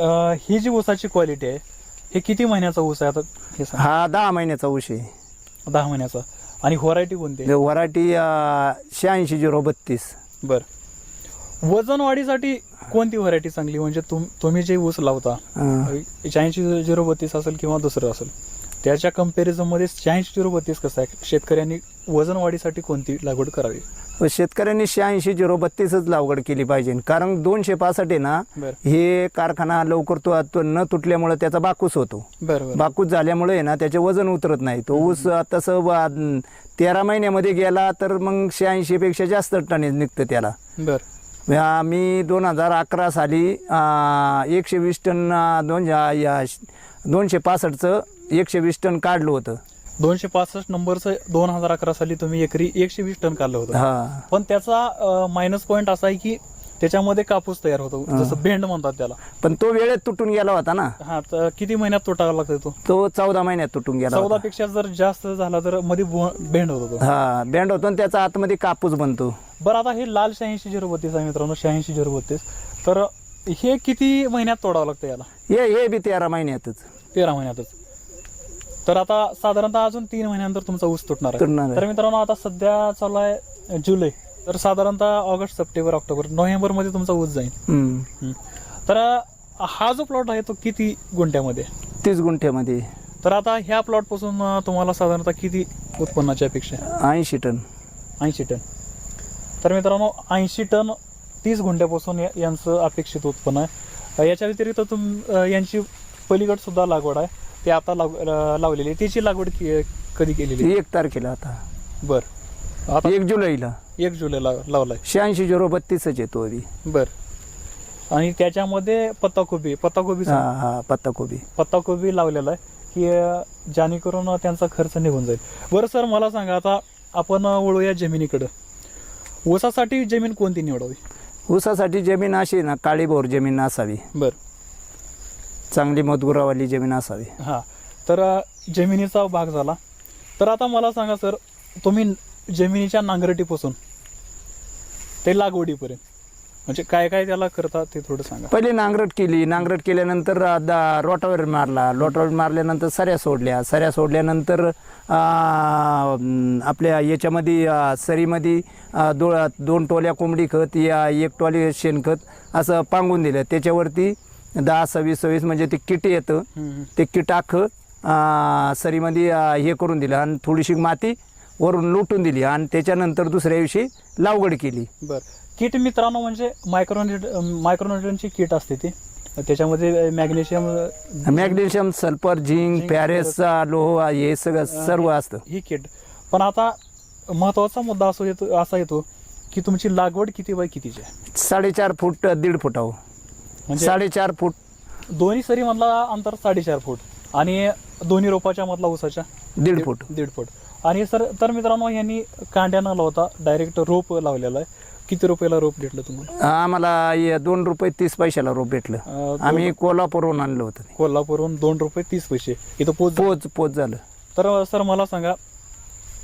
अं, ही जी ऊसाची क्वालिटी आहे हे किती महिन्याचा ऊस आहे आता हे सांग. हा दहा महिन्याचा ऊस आहे. दहा महिन्याचा. आणि व्हरायटी कोणती आहे? व्हरायटी शहाऐंशी झिरो बत्तीस. बर. वजन वाढीसाठी कोणती व्हरायटी चांगली? म्हणजे तुम तुम्ही जे ऊस लावता शहाऐंशी झिरो बत्तीस असेल किंवा दुसरं असेल. त्याच्या कम्पॅरिझनमध्ये शहाऐंशी झिरो बत्तीस कसं आहे? शेतकऱ्यांनी वजन वाढीसाठी कोणती लागवड करावी? शेतकऱ्यांनी शहाऐंशी झिरो बत्तीसच लागवड केली पाहिजे. कारण दोनशे पासष्ट आहे ना हे कारखाना लवकर तो न तुटल्यामुळे त्याचा बाकूस होतो. बाकूस झाल्यामुळे ना त्याचे वजन उतरत नाही. तो ऊस तसं तेरा महिन्यामध्ये गेला तर मग शहाऐंशी पेक्षा जास्त टनेज निघतं त्याला. मी दोन हजार अकरा साली एकशे वीस टन दोन दोनशे पासष्टचं एकशे वीस टन काढलं होतं. दोनशे पासष्ट नंबरचं दोन हजार अकरा साली तुम्ही एकरी एकशे वीस टन काढलं होतं. हा. पण त्याचा मायनस पॉईंट असा आहे की त्याच्यामध्ये कापूस तयार होतो जसं भेंड म्हणतात त्याला. पण तो वेळेत तुटून गेला होता ना? हा तर किती महिन्यात तोटावा लागतो तो? तो चौदा महिन्यात तुटून गेला चौदा होता. पेक्षा जर जास्त झाला तर मध्ये भो- भेंड होतो तो. हा बँड होतो आणि त्याचा आतमध्ये कापूस बनतो. बरं आता हे लाल शहाऐंशी झिरो बत्तीस आहे मित्रांनो शहाऐंशी झिरो बत्तीस तर हे किती महिन्यात तोडावं लागतं याला? हे हे बी तेरा महिन्यातच. तेरा महिन्यातच. तर आता साधारणतः अजून तीन महिन्यानंतर तुमचा ऊस तुटणार आहे. तुटणार आहे. तर मित्रांनो आता सध्या चालू आहे जुलै. तर साधारणतः ऑगस्ट सप्टेंबर ऑक्टोबर नोव्हेंबरमध्ये तुमचा ऊस जाईल. हम्म. हम्म. तर हा जो प्लॉट आहे तो किती गुंठ्यामध्ये? आहे? तीस गुंठ्यामध्ये. तर आता ह्या प्लॉटपासून अं, तुम्हाला साधारणतः किती उत्पन्नाची अपेक्षा आहे? ऐंशी टन. ऐंशी टन. तर मित्रांनो ऐंशी टन तीस गुंठ्यापासून या- यांचं अपेक्षित उत्पन्न आहे. अं, याच्या व्यतिरिक्त तुम अं, यांची पलीकड सुद्धा लागवड आहे. ते आता लाव लावलेली. आहे त्याची लागवड कि- कधी केलेली? आहे? एक तारखेला आता. बर. आता एक जुलैला. एक जुलैला लावलाय. शहाऐंशी झिरो बत्तीसच येतो अभी. बर. आणि त्याच्यामध्ये पत्ताकोबी पत्ताकोबी हा हा पत्ताकोबी. पत्ताकोबी लावलेला आहे की अं, जेणेकरून त्यांचा खर्च निघून जाईल. बरं सर मला सांगा आता आपण अं, वळूया जमिनीकडं. ऊसासाठी जमीन कोणती निवडावी? ऊसासाठी जमीन अशी ना काळीभोर जमीन असावी. बर. चांगली मधुरावाली जमीन असावी. हां. तर जमिनीचा भाग झाला. तर आता मला सांगा सर तुम्ही जमिनीच्या नांगरटीपासून ते लागवडीपर्यंत म्हणजे काय काय त्याला करता ते थोडं सांगा. पहिले नांगरट केली. नांगरट केल्यानंतर रोटावर मारला. रोटावर मारल्यानंतर सऱ्या सोडल्या. सऱ्या सोडल्यानंतर आपल्या याच्यामध्ये सरीमध्ये दो दोन टोल्या कोंबडी खत या एक टोली शेणखत असं पांगून दिलं. त्याच्यावरती दहा सव्वीस सव्वीस म्हणजे ते किट येतं. ते किट अख्खं आ, सरीमध्ये हे करून दिलं आणि थोडीशी माती वरून लुटून दिली आणि त्याच्यानंतर दुसऱ्या दिवशी लावगड केली. बर. किट मित्रांनो म्हणजे मायक्रोन्युट मायक्रोन्युट्रनची किट असते ती. त्याच्यामध्ये मॅग्नेशियम मॅग्नेशियम सल्फर झिंक पॅरेस लोह हे सगळं सर्व असतं. ही किट. पण आता महत्त्वाचा मुद्दा असो येतो असा येतो की तुमची लागवड किती बाय कितीची आहे? साडेचार फूट दीड फुटावर म्हणजे साडेचार फूट. दोन्ही सरी मधला अंतर साडेचार फूट आणि दोन्ही रोपाच्या मधला उसाच्या दीड फूट. दीड फूट. आणि सर तर मित्रांनो यांनी कांड्या न लावता डायरेक्ट रोप लावलेला आहे. किती रुपयाला रोप भेटलं तुम्हाला? आम्हाला दोन रुपये तीस पैशाला रोप भेटलं. आम्ही कोल्हापूरहून आणलं होतं. कोल्हापूरहून दोन रुपये तीस पैसे. इथं पोच पोच पोच झालं. तर सर मला सांगा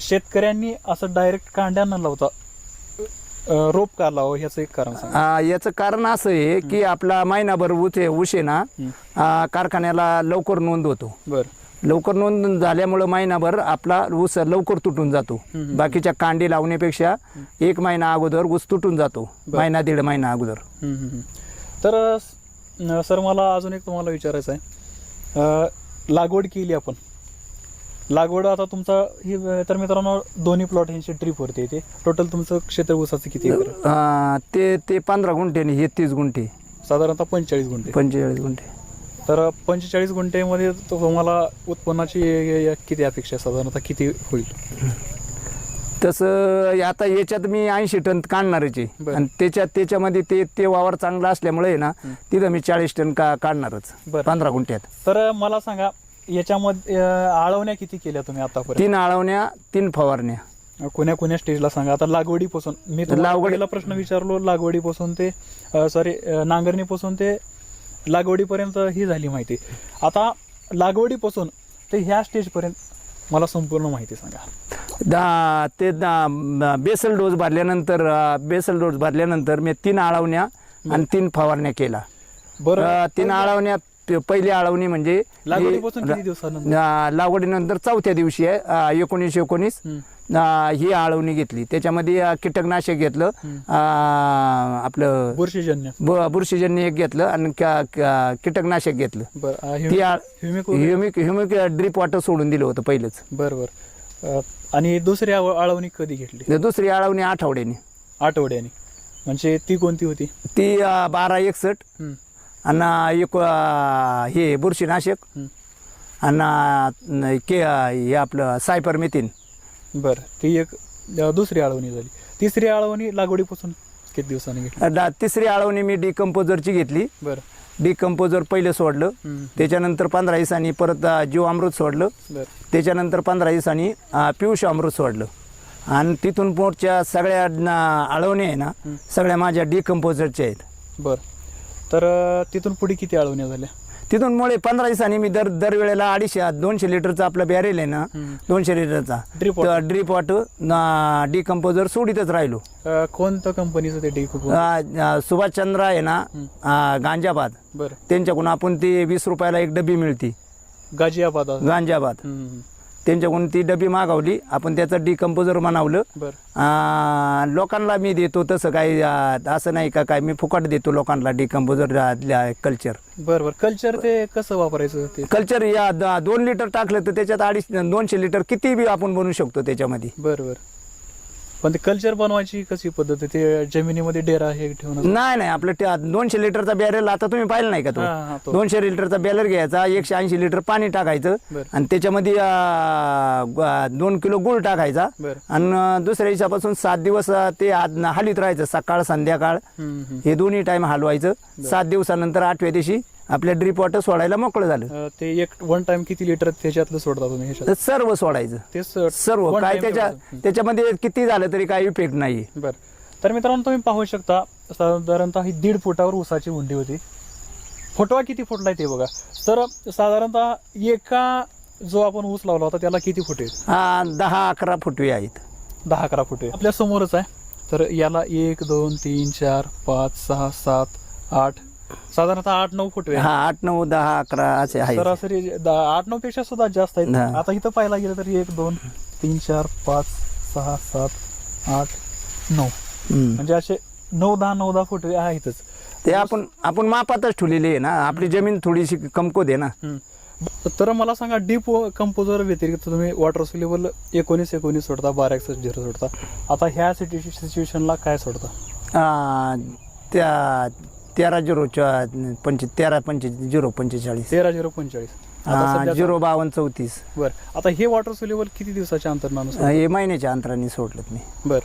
शेतकऱ्यांनी असं डायरेक्ट कांड्या न लावता रोप का लावावं ह्याचं एक कारण सांगा. आ, याचं कारण असं आहे की आपला महिनाभर उचे उश आहे ना हं. आ, कारखान्याला लवकर नोंद होतो. बरं. लवकर नोंद झाल्यामुळं महिनाभर आपला ऊस लवकर तुटून जातो. बाकीच्या कांडी लावण्यापेक्षा एक महिना अगोदर ऊस तुटून जातो. महिना दीड महिना अगोदर. हम्म, हम्म, हम्म. तर अं, सर मला अजून एक तुम्हाला विचारायचं आहे. अं, लागवड केली आपण. लागवड आता तुमचा ही तर मित्रांनो दोन्ही प्लॉट ह्यांची ट्रिपवरती येते टोटल तुमचं क्षेत्र ऊसाचं किती एकर? आहे? आ, ते ते पंधरा गुंठे आणि हे तीस गुंठे. साधारणतः पंचेचाळीस गुंठे. पंचेचाळीस गुंठे. तर पंचेचाळीस गुंठेमध्ये तो तुम्हाला उत्पन्नाची किती अपेक्षा आहे? साधारणतः किती होईल? तसं आता याच्यात मी ऐंशी टन काढणारच आहे. बरं. आणि त्याच्यात त्याच्यामध्ये ते ते वावर चांगला असल्यामुळे आहे ना. तिथं मी चाळीस टन का काढणारच. बरं. पंधरा गुंठ्यात. तर मला सांगा याच्यामध्ये अं, आळवण्या किती केल्या तुम्ही आतापर्यंत? तीन आळवण्या तीन फवारण्या. कोण्या कोण्या स्टेजला सांगा? आता लागवडीपासून. मी तुम्हाला लागवडी- पहिला प्रश्न विचारलो लागवडीपासून ते सॉरी नांगरणीपासून ते लागवडीपर्यंत ही झाली माहिती. आता लागवडीपासून ते ह्या स्टेजपर्यंत मला संपूर्ण माहिती सांगा. दा ते दा बेसल डोस भरल्यानंतर अं, बेसल डोस भरल्यानंतर मी तीन आळवण्या आणि तीन फवारण्या केला बरं. अं, तीन आळवण्यात प- पहिली आळवणी म्हणजे लागवडीपासून किती दिवसानंतर? अं, लागवडीनंतर चौथ्या दिवशी आहे. एकोणीसशे एकोणीस. ही आळवणी घेतली. त्याच्यामध्ये कीटकनाशक घेतलं. आपलं बुरशीजन्य. ब- बुरशीजन्य एक घेतलं आणि कीटकनाशक घेतलं. बरं आ, ती ह्युमिक आ- humic humic humic drip water सोडून दिलं होतं पहिलेच. बरं बरं. अ, आणि दुसरी आव- आळवणी कधी घेतली? दुसरी आळवणी आठवड्याने. आठवड्याने. म्हणजे ती कोणती होती? ती बारा एकसष्ट. हम्म. आणि एक हे बुरशीनाशक. आणि के हे आपलं सायपर मेथिन बरं ती एक दुसरी आळवणी झाली. तिसरी आळवणी लागवडीपासून किती दिवसांनी घेतली? तिसरी आळवणी मी डिकम्पोजरची घेतली. बरं. डिकम्पोजर पहिलं सोडलं. त्याच्यानंतर पंधरा दिवसांनी परत जीव अमृत सोडलं. त्याच्यानंतर पंधरा दिवसांनी पियुष अमृत सोडलं. आणि तिथून पुढच्या सगळ्या आळवण्या आहे ना सगळ्या माझ्या डिकम्पोजरच्या आहेत. बरं. तर तिथून पुढे किती आळवण्या झाल्या? तिथून मुळे पंधरा दिवसांनी मी दर दरवेळेला अडीचशे दोनशे लिटरचा आपला बॅरेल आहे ना दोनशे लिटरचा. ड्रीप वॉटर डिकम्पोजर सोडीतच राहिलो. कोणतं कंपनीचं ते सुभाषचंद्र आहे ना गांजाबाद. बरं. त्यांच्याकडून आपण ती वीस रुपयाला एक डबी मिळती. गाजियाबाद. गांजाबाद. त्यांच्याकडून ती डबी मागवली. आपण त्याचं डिकम्पोजर बनवलं लोकांना मी देतो तसं काही असं नाही का काय मी फुकट देतो लोकांना डिकम्पोजर कल्चर बरं बरं. कल्चर ते कसं वापरायचं ते? कल्चर या दोन लिटर टाकलं तर त्याच्यात अडीच दोनशे लिटर किती बी आपण बनवू शकतो त्याच्यामध्ये. बरं बरं. पण ते कल्चर बनवायची कशी पद्धत आहे? ते जमिनीमध्ये डेरा हे ठेवून नाही नाही आपलं त्या दोनशे लिटरचा बॅरेल आता तुम्ही पाहिलं नाही का हा, हा, तो. तो. दोनशे लिटरचा बॅलर घ्यायचा एकशे ऐंशी लिटर पाणी टाकायचं बरं. आणि त्याच्यामध्ये अं, ग- दोन किलो गुळ टाकायचा बरं. आणि अं, दुसऱ्या दिवसापासून सात दिवस अं, ते हालीत राहायचं सकाळ संध्याकाळ. हम्म, हम्म. हे दोन्ही टाइम हलवायचं. सात दिवसानंतर आठव्या दिवशी आपल्या ड्रीप वॉटर सोडायला मोकळं झालं. अ, ते एक वन टाइम किती लिटर त्याच्यातलं सोडता तुम्ही ह्याच्यात? तर सर्व सोडायचं. ते सर्व. one काय time त्याच्या. त्याच्यामध्ये किती झालं तरी काही इफेक्ट नाही बर. तर मित्रांनो तुम्ही पाहू शकता साधारणतः ही दीड फुटावर ऊसाची हुंडी होती. फुटवा किती फुटलाय ते बघा. तर साधारणतः एका जो आपण ऊस लावला होता त्याला किती फुटे आहेत? हा, दहा अकरा फुटवे आहेत. दहा अकरा फुटे. आपल्या समोरच आहे. तर याला एक दोन तीन चार पाच सहा सात आठ साधारणतः आठ नऊ फुटवे आहेत. हा आठ नऊ दहा अकरा असे आहेत सरासरी आठ नऊ पेक्षा सुद्धा जास्त आहेत हा. आता इथं पाहायला गेलं तर एक दोन तीन चार पाच सहा सात आठ नऊ हम्म. म्हणजे असे नऊ दहा नऊ दहा फुटवे आहेतच ते आपण आपण मापातच ठेवलेली आहे ना आपली जमीन थोडीशी कमकोत आहे ना. तर मला सांगा डीप कंपोजर व्यतिरिक्त तुम्ही वॉटर लेवल एकोणीस एकोणीस सोडता बारा एकसष्ट झिरो सोडता आता ह्या सिच्युएशनला काय सोडता आ, त्या तेरा झिरो पंच तेरा पंचे झिरो पंचेचाळीस. तेरा झिरो पंचेचाळीस. आता आ, सध्या झिरो बावन्न चौतीस. बर. आता हे वॉटर लेवल किती दिवसाच्या अंतरणानुसार हे महिन्याच्या अंतराने सोडलं मी. बर.